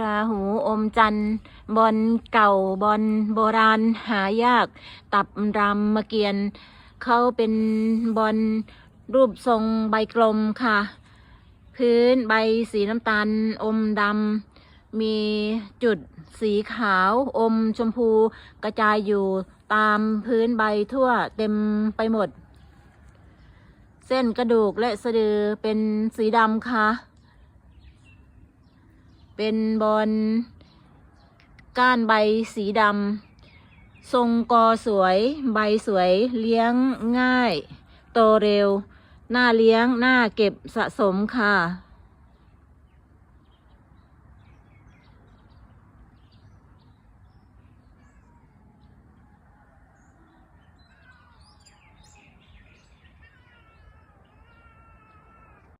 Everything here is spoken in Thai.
ราหูอมจันทร์บอลเก่าบอลโบราณหายาก ตับรำมเกียนเขาเป็นบอลรูปทรงใบกลมค่ะ พื้นใบสีน้ำตาลอมดำมีจุดสีขาวอมชมพูกระจายอยู่ตามพื้นใบทั่วเต็มไปหมด เส้นกระดูกและสะดือเป็นสีดำค่ะ เป็นบอลก้านใบสีดำทรงกอสวย ใบสวยเลี้ยงง่าย โตเร็ว หน้าเลี้ยงหน้าเก็บสะสมค่ะ